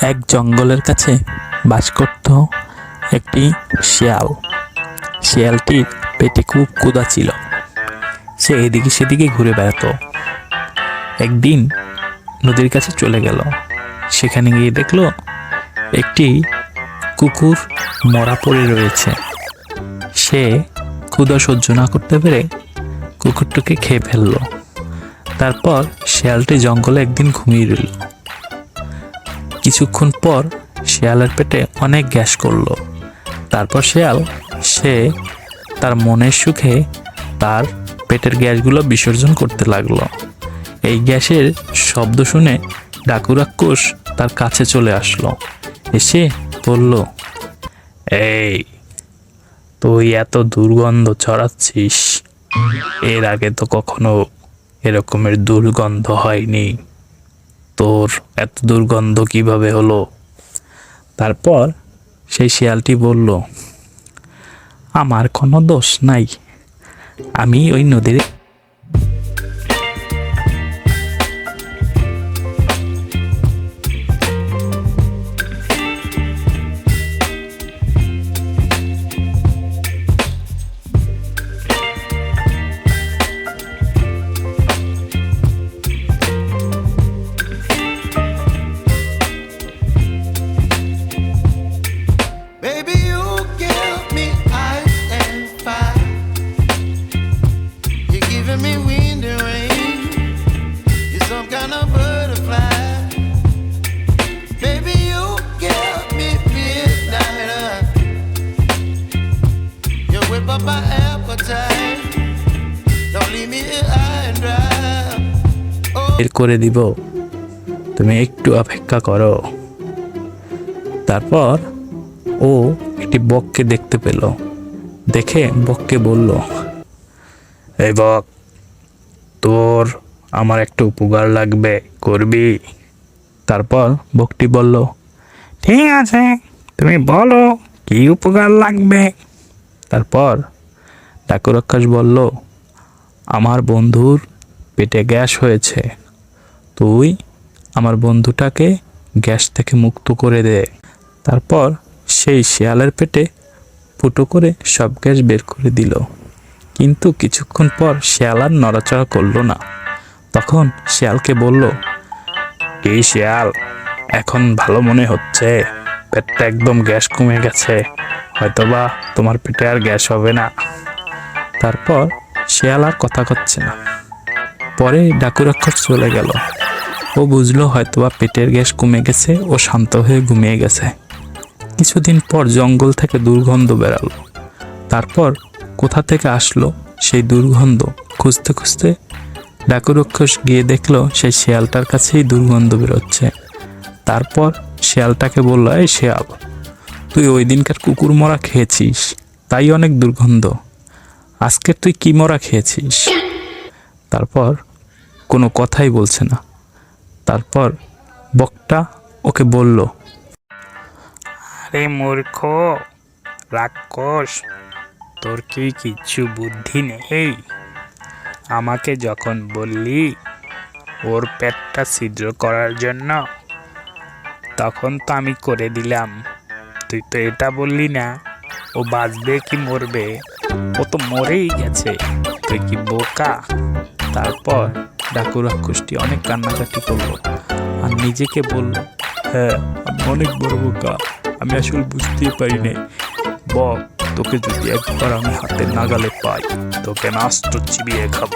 এক জঙ্গলের কাছে বাস করত একটি শিয়াল। শিয়ালটির পেটে খুব ক্ষুধা ছিল। সে এদিকে সেদিকে ঘুরে বেড়াতো। একদিন নদীর কাছে চলে গেল। সেখানে গিয়ে দেখল একটি কুকুর মরা পড়ে রয়েছে। সে ক্ষুধা সহ্য না করতে পেরে কুকুরটাকে খেয়ে ফেলল। তারপর শিয়ালটি জঙ্গলে একদিন ঘুমিয়ে রইল। কিছুক্ষণ পর শিয়ালের পেটে অনেক গ্যাস করল। তারপর শিয়াল, সে তার মনের সুখে তার পেটের গ্যাসগুলো বিসর্জন করতে লাগল। এই গ্যাসের শব্দ শুনে ডাকু রাক্ষস তার কাছে চলে আসলো। এসে বলল, এই, তুই এত দুর্গন্ধ ছড়াচ্ছিস। এর আগে তো কখনো এরকমের দুর্গন্ধ হয়নি। তোর এত দুর্গন্ধ কীভাবে হলো? তারপর সেই শিয়ালটি বলল, আমার কোনো দোষ নাই। আমি ওই নদীর You up my appetite. Don't leave me high and dry. করে দিব। তুমি একটু অপেক্ষা করো। তারপর ও একটি বককে দেখতে পেল। দেখে বককে বলল, এই বক, তোর আমার একটা উপকার লাগবে, করবি? তারপর বকটি বলল, ঠিক আছে, তুমি বলো কি উপকার লাগবে? তারপর ডাকুরাক্ষস বলল, আমার বন্ধুর পেটে গ্যাস হয়েছে। তুই আমার বন্ধুটাকে গ্যাস থেকে মুক্ত করে দে। তারপর সেই শিয়ালের পেটে ফুটো করে সব গ্যাস বের করে দিল। কিন্তু কিছুক্ষণ পর শিয়াল আর নড়াচড়া করল না। তখন শিয়ালকে বলল কি শিয়াল, এখন ভালো মনে হচ্ছে। পেটটা একদম গ্যাস কমে গেছে। হয়তোবা তোমার পেটে আর গ্যাস হবে না। তারপর শিয়াল আর কথা করছে না। পরে ডাকুরাক্ষস চলে গেল। ও বুঝলো হয়তোবা পেটের গ্যাস কমে গেছে, ও শান্ত হয়ে ঘুমিয়ে গেছে। কিছুদিন পর জঙ্গল থেকে দুর্গন্ধ বেরালো। তারপর কোথা থেকে আসলো সেই দুর্গন্ধ? খুঁজতে খুঁজতে ডাকুরক্ষস গিয়ে দেখল সেই শিয়ালটার কাছেই দুর্গন্ধ বেরোচ্ছে। তারপর শিয়ালটাকে বলল, এই শিয়াল, তুই ওই দিনকার কুকুর মরা খেয়েছিস, তাই অনেক দুর্গন্ধ। আজকে তুই কি মরা খেয়েছিস? তারপর কোনো কথাই বলছে না। তারপর বকটা ওকে বলল, আরে মূর্খ, রাক্ষস, তোর কি কিচ্ছু বুদ্ধি নেই? আমাকে যখন বললি, ওর পেটটা ছিদ্র করার জন্য তখন তো আমি করে দিলাম। তুই তো এটা বললি না। ও বাঁচবে কি মরবে? ও তো মরেই গেছে। তুই কি বোকা? তারপর ডাকু রাক্ষসটি অনেক কান্নাকাটি করল আর নিজেকে বলল হ্যাঁ আমি অনেক বড় বোকা। আমি আসলে বুঝতেই পারি নাই। বক তোকে যদি একবার আমি হাতে নাগালে পাই, তোকে নাস্ত চিবিয়ে খাব।